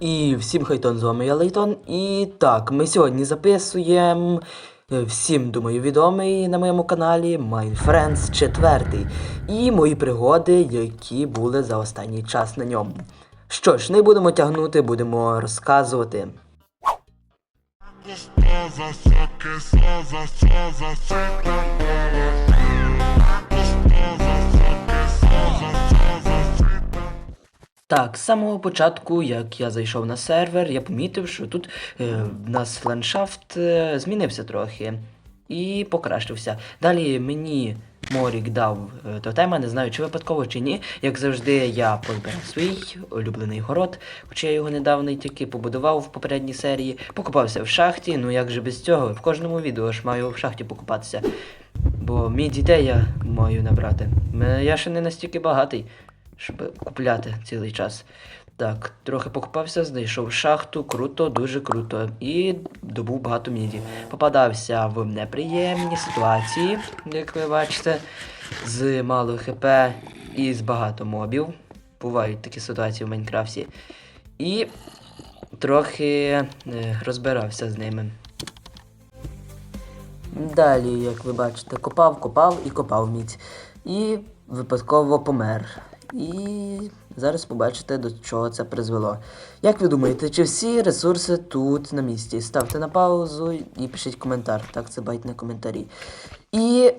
І всім хайтон, з вами я Лейтон. І так, ми сьогодні записуємо е, всім, думаю, відомий на моєму каналі My Friends 4. І мої пригоди, які були за останній час на ньому. Що ж, не будемо тягнути, будемо розказувати. Так, з самого початку, як я зайшов на сервер, я помітив, що тут е, в нас ландшафт е, змінився трохи і покращився. Далі мені Морік дав е, тотема, не знаю, чи випадково, чи ні. Як завжди, я позбирав свій улюблений город, хоча я його недавно тільки побудував в попередній серії. Покупався в шахті, ну як же без цього? В кожному відео ж маю в шахті покупатися. Бо мій дітей я маю набрати. Я ще не настільки багатий щоб купляти цілий час. Так, трохи покупався, знайшов шахту, круто, дуже круто. І добув багато міді. Попадався в неприємні ситуації, як ви бачите, з мало хп і з багато мобів. Бувають такі ситуації в Майнкрафті. І трохи е, розбирався з ними. Далі, як ви бачите, копав, копав і копав мідь. І випадково помер. І зараз побачите, до чого це призвело. Як ви думаєте, чи всі ресурси тут на місці? Ставте на паузу і пишіть коментар. Так, це байтні коментарі. І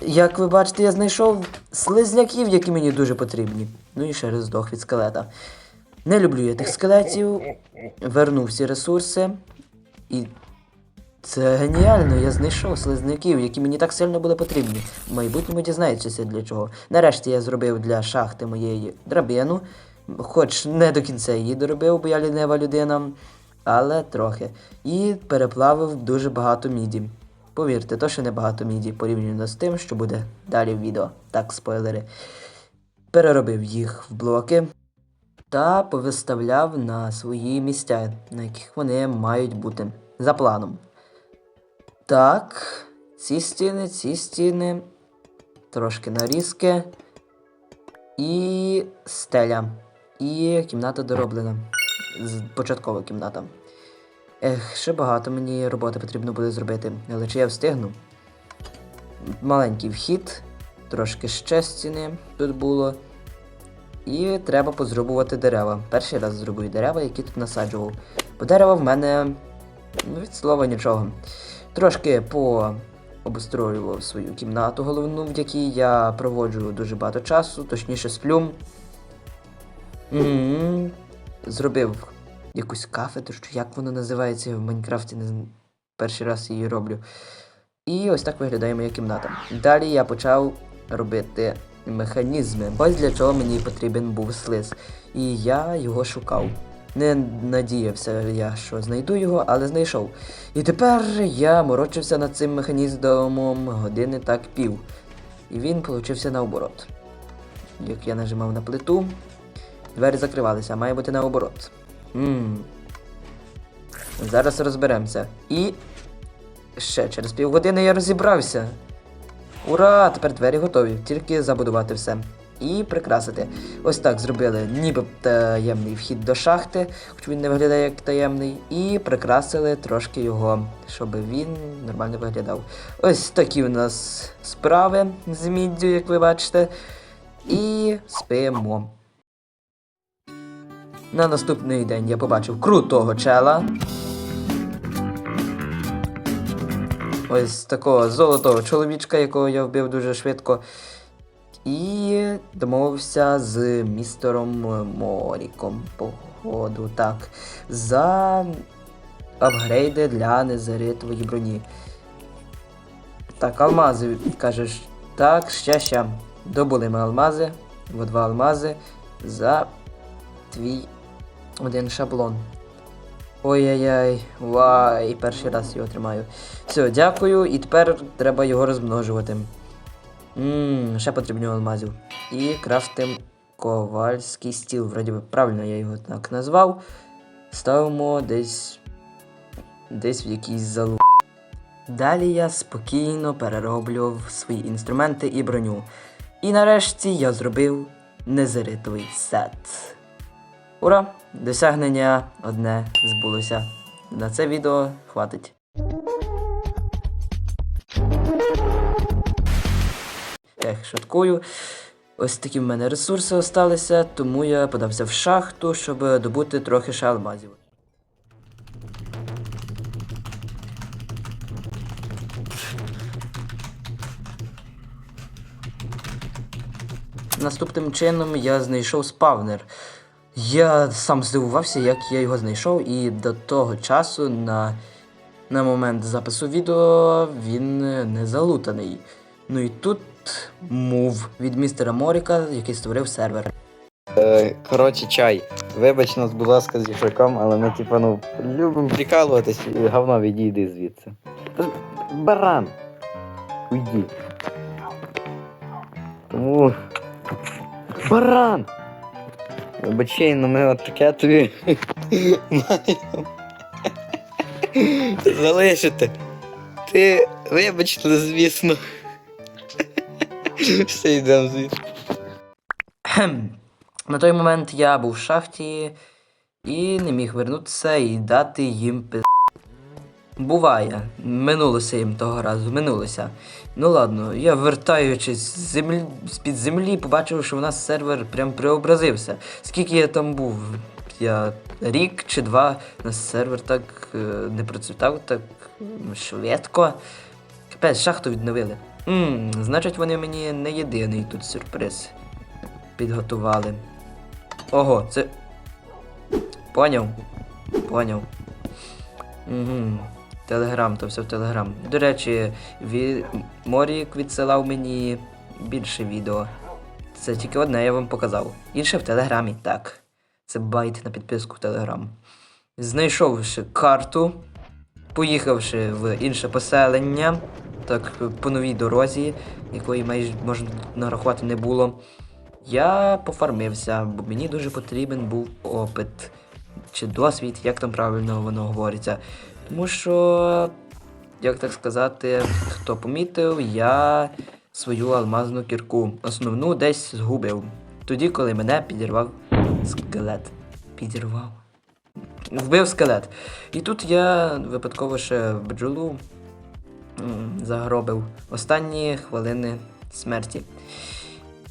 як ви бачите, я знайшов слизняків, які мені дуже потрібні. Ну і ще раз здох від скелета. Не люблю я тих скелетів. Вернув всі ресурси. І це геніально, я знайшов слизняків, які мені так сильно були потрібні. В майбутньому дізнаєтеся для чого. Нарешті я зробив для шахти моєї драбину, хоч не до кінця її доробив, бо я лінива людина, але трохи. І переплавив дуже багато міді. Повірте, то ще не багато міді порівняно з тим, що буде далі в відео. Так, спойлери. Переробив їх в блоки та повиставляв на свої місця, на яких вони мають бути за планом. Так, ці стіни, ці стіни, трошки нарізки і стеля. І кімната дороблена. Початкова кімната. Ех, ще багато мені роботи потрібно буде зробити, але чи я встигну? Маленький вхід, трошки ще стіни тут було. І треба позрубувати дерева. Перший раз зробую дерева, які тут насаджував. Бо дерева в мене ну, від слова нічого. Трошки пообустроював свою кімнату головну, в якій я проводжу дуже багато часу, точніше сплю. М, Зробив якусь кафедру, чи як воно називається в Майнкрафті, не зн- перший раз її роблю. І ось так виглядає моя кімната. Далі я почав робити механізми. Ось для чого мені потрібен був слиз. І я його шукав. Не надіявся я, що знайду його, але знайшов. І тепер я морочився над цим механізмом години так пів. І він получився наоборот. Як я нажимав на плиту, двері закривалися, має бути наоборот. Ммм. Зараз розберемося. І ще через півгодини я розібрався. Ура! Тепер двері готові, тільки забудувати все. І прикрасити. Ось так зробили ніби таємний вхід до шахти, хоч він не виглядає як таємний, і прикрасили трошки його, щоб він нормально виглядав. Ось такі у нас справи з міддю, як ви бачите. І спимо. На наступний день я побачив крутого чела. Ось такого золотого чоловічка, якого я вбив дуже швидко. І домовився з містером Моріком, походу, так. За апгрейди для незаритової броні. Так, алмази, кажеш. Так, ще ще. Добули ми алмази. Во два алмази за твій один шаблон. Ой-яй-яй, вай, перший раз його тримаю. Все, дякую, і тепер треба його розмножувати. Ммм, ще потрібно алмазів. І крафтим ковальський стіл. Вроді би правильно я його так назвав. Ставимо десь. десь в якийсь залу. Далі я спокійно перероблював свої інструменти і броню. І нарешті я зробив незаритовий сет. Ура! Досягнення одне збулося. На це відео хватить. Ех, шуткую. Ось такі в мене ресурси осталися, тому я подався в шахту, щоб добути трохи ще алмазів. Наступним чином я знайшов спавнер. Я сам здивувався, як я його знайшов, і до того часу на, на момент запису відео він не залутаний. Ну і тут мув від містера Моріка, який створив сервер. Е, Коротше, чай. Вибач нас, будь ласка, з їжаком, але ми, типа, ну, любимо прикалуватись і говно відійди звідси. Баран! Уйди. Тому. Баран! Вибачай, ну ми от таке тобі маємо. Залишити. Ти вибач, ну, звісно. Все йдемо. На той момент я був в шахті і не міг вернутися і дати їм пи. Буває, минулося їм того разу, минулося. Ну ладно, я вертаючись з землі, з-під землі, побачив, що у нас сервер прям преобразився. Скільки я там був? Я рік чи два у нас сервер так е, не процвітав, так швидко. Капець, шахту відновили. Ммм, значить, вони мені не єдиний тут сюрприз підготували. Ого, це. Поняв? Поняв. Угу. Телеграм, то все в Телеграм. До речі, ві... Морік відсилав мені більше відео. Це тільки одне я вам показав. Інше в Телеграмі, так. Це байт на підписку в Телеграм. Знайшовши карту, поїхавши в інше поселення, так по новій дорозі, якої майже можна нарахувати не було. Я пофармився, бо мені дуже потрібен був опит чи досвід, як там правильно воно говориться. Тому що, як так сказати, хто помітив, я свою алмазну кірку основну десь згубив. Тоді, коли мене підірвав скелет. Підірвав. Вбив скелет. І тут я випадково ще бджолу загробив останні хвилини смерті.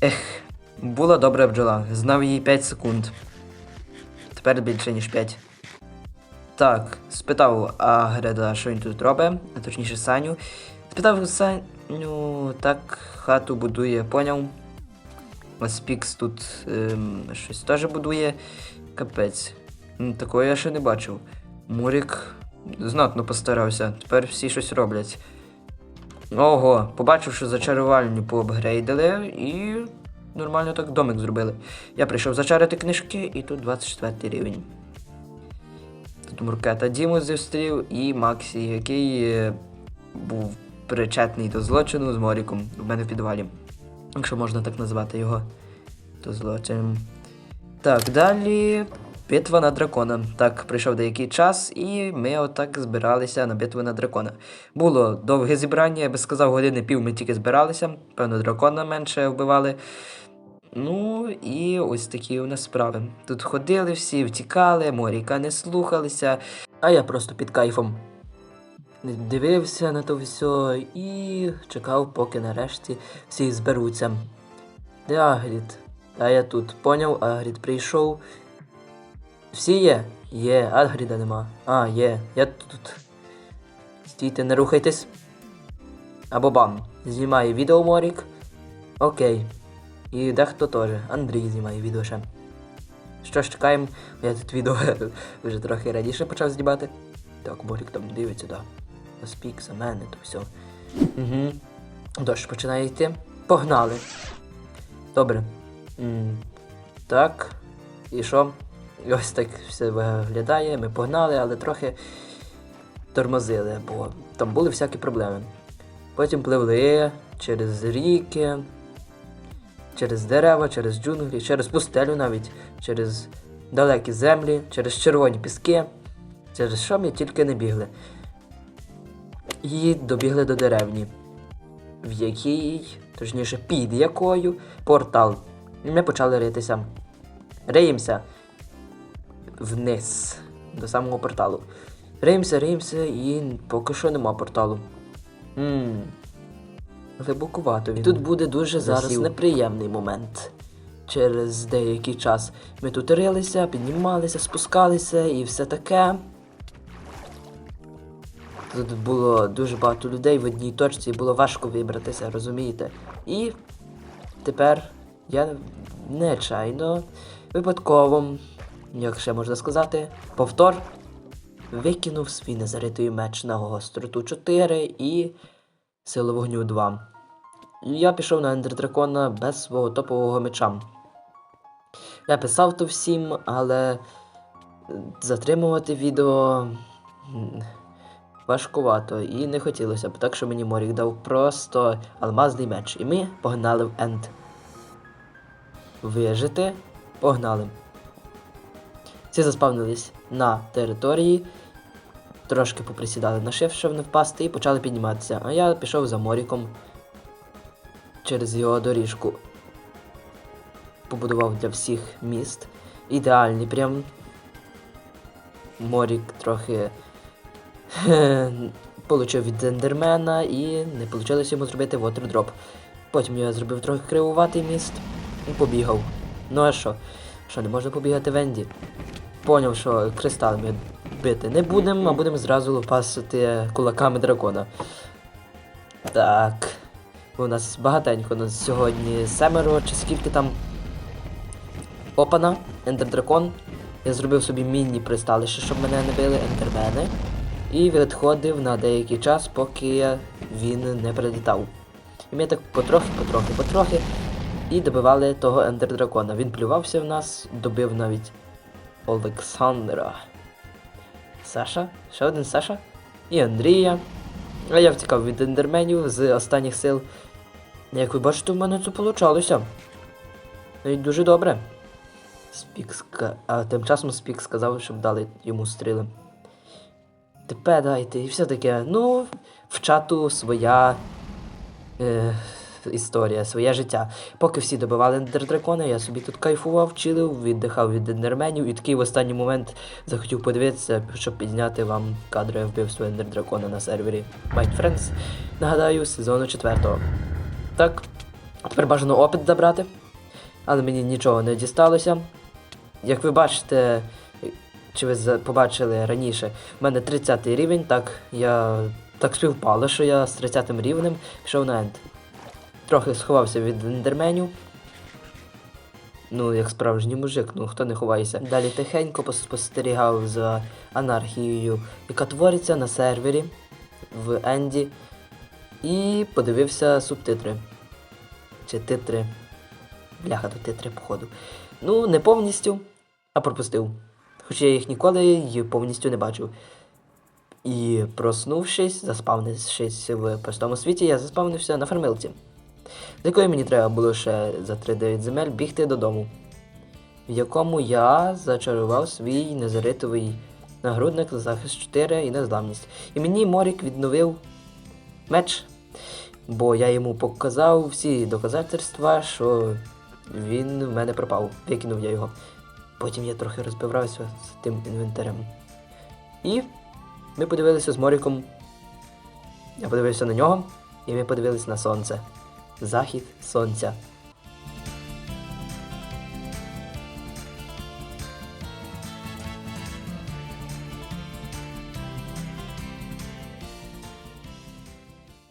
Ех, була добра бджола, знав її 5 секунд. Тепер більше, ніж 5. Так, спитав Агреда, що він тут робить, а точніше Саню. Спитав Саню, так, хату будує, поняв. Ось Пікс тут ем, щось теж будує. Капець. Такого я ще не бачив. Мурік знатно постарався, тепер всі щось роблять. Ого, побачив, що зачарувальню поапгрейдили і нормально так домик зробили. Я прийшов зачарити книжки, і тут 24 рівень. Тут Муркета Діму зустрів і Максі, який е, був причетний до злочину з Моріком у мене в підвалі. Якщо можна так назвати його, то злочин. Так, далі битва на дракона. Так, прийшов деякий час, і ми отак збиралися на битву на дракона. Було довге зібрання, я би сказав, години пів ми тільки збиралися. Певно, дракона менше вбивали. Ну і ось такі у нас справи. Тут ходили всі, втікали, моріка не слухалися, а я просто під кайфом. Дивився на то все і чекав, поки нарешті всі зберуться. Де Агрід? А я тут. Поняв, Агрід прийшов. Всі є? Є, Агріда нема. А, є, я тут. Стійте, не рухайтесь. Або бам. Знімає відео Морік. Окей. І дехто теж. Андрій знімає відео ще. Що ж, чекаємо. Я тут відео вже трохи раніше почав знімати. Так, Борік там дивиться, да. Спік за мене, то все. Угу. Дощ починає йти. Погнали. Добре. м так. І що? І ось так все виглядає. Ми погнали, але трохи тормозили, бо там були всякі проблеми. Потім пливли через ріки, через дерева, через джунглі, через пустелю навіть, через далекі землі, через червоні піски, через що ми тільки не бігли. І добігли до деревні, в якій, точніше, під якою портал. Ми почали ритися. Риємося. Вниз, до самого порталу. Риємося, риємося, і поки що нема порталу. Ммм. Глибокувато він. Тут буде дуже зараз Засів. неприємний момент. Через деякий час ми тут рилися, піднімалися, спускалися і все таке. Тут було дуже багато людей в одній точці, було важко вибратися, розумієте? І тепер я нечайно, випадково, як ще можна сказати, повтор викинув свій незаритий меч на гостроту 4 і силу вогню 2. Я пішов на ендердракона без свого топового меча. Я писав то всім, але затримувати відео важкувато і не хотілося б, так що мені Морік дав просто алмазний меч. І ми погнали в енд. Вижити, погнали. Всі заспавнились на території, трошки поприсідали на шиф, щоб не впасти, і почали підніматися. А я пішов за Моріком через його доріжку. Побудував для всіх міст. Ідеальний прям. Морік трохи получив від ендермена і не вийшло йому зробити вотердроп. Потім я зробив трохи кривуватий міст і побігав. Ну а що? Що, не можна побігати в Енді? Поняв, що кристалами бити не будемо, а будемо зразу лопасити кулаками дракона. Так. У нас багатенько, у нас сьогодні семеро чи скільки там. Опана, ендердракон. Я зробив собі міні-присталище, щоб мене не били ендермени. І відходив на деякий час, поки він не прилітав. І ми так потрохи, потрохи, потрохи. І добивали того ендердракона. Він плювався в нас, добив навіть Олександра. Саша? Ще один Саша? І Андрія. А я втікав від ендерменів з останніх сил. Як ви бачите, в мене це получалося. Навіть дуже добре. Спік ска... А тим часом Спік сказав, щоб дали йому стріли. Тепер дайте, і все таке. Ну, в чату своя е, історія, своє життя. Поки всі добивали ендердракона, я собі тут кайфував, чилив, віддихав від ендерменів і такий в останній момент захотів подивитися, щоб підняти вам кадри вбивства ендердракона на сервері Might Friends. Нагадаю, сезону 4. Так, тепер бажано опит забрати, але мені нічого не дісталося. Як ви бачите, чи ви побачили раніше, в мене 30 рівень, так я так співпало, що я з 30 рівнем пішов на енд. Трохи сховався від ендерменів. Ну, як справжній мужик, ну хто не ховається. Далі тихенько поспостерігав за анархією, яка твориться на сервері в Енді. І подивився субтитри. Чи титри. Бляха, то титри, походу. Ну, не повністю, а пропустив. Хоча я їх ніколи повністю не бачив. І проснувшись, заспавнившись в простому світі, я заспавнився на фармилці, з якої мені треба було ще за 3-9 земель бігти додому, в якому я зачарував свій незаритовий нагрудник за захист 4 і незламність. І мені Морік відновив меч, бо я йому показав всі доказательства, що він в мене пропав. Викинув я його. Потім я трохи розбирався з тим інвентарем. І ми подивилися з Моріком. Я подивився на нього, і ми подивилися на сонце. Захід сонця.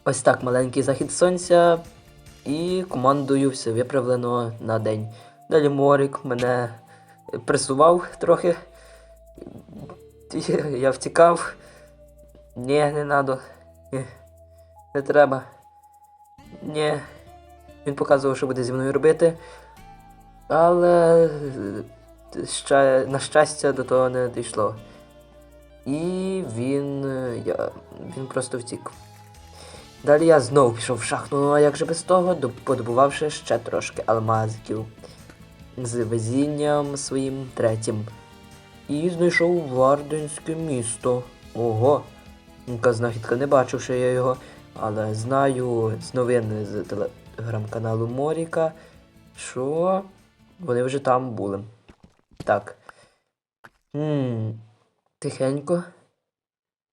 Ось так маленький захід сонця. І командою все виправлено на день. Далі Морік мене пресував трохи. Я втікав. Ні, не надо. Ні, не треба. Ні. Він показував, що буде зі мною робити. Але е, ща- на щастя до того не дійшло. І він. е, Я, він просто втік. Далі я знову пішов в шахту, ну а як же без того, подобувавши ще трошки алмазиків з везінням своїм третім. І знайшов Варденське місто. Ого. Знахідка не бачив, що я його, але знаю з новин з телеграм-каналу Моріка, що вони вже там були. Так. М, Тихенько.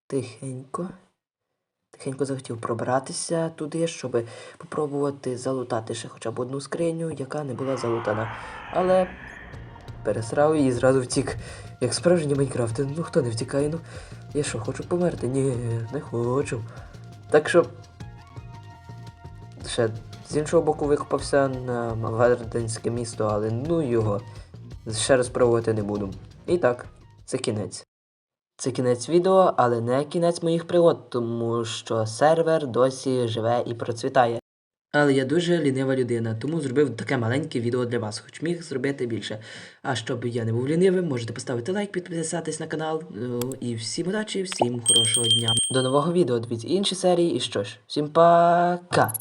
Тихенько. Тихенько захотів пробратися туди, щоб попробувати залутати ще хоча б одну скриню, яка не була залутана. Але пересрав її і зразу втік. Як справжній Майнкрафт. Ну хто не втікає, ну. Я що, хочу померти? Ні, не хочу. Так що. Ще з іншого боку викопався на Маварденське місто, але ну його. Ще раз пробувати не буду. І так, це кінець. Це кінець відео, але не кінець моїх пригод, тому що сервер досі живе і процвітає. Але я дуже лінива людина, тому зробив таке маленьке відео для вас, хоч міг зробити більше. А щоб я не був лінивим, можете поставити лайк, підписатись на канал. Ну, і всім удачі, всім хорошого дня. До нового відео, дивіться інші серії, і що ж, всім пока!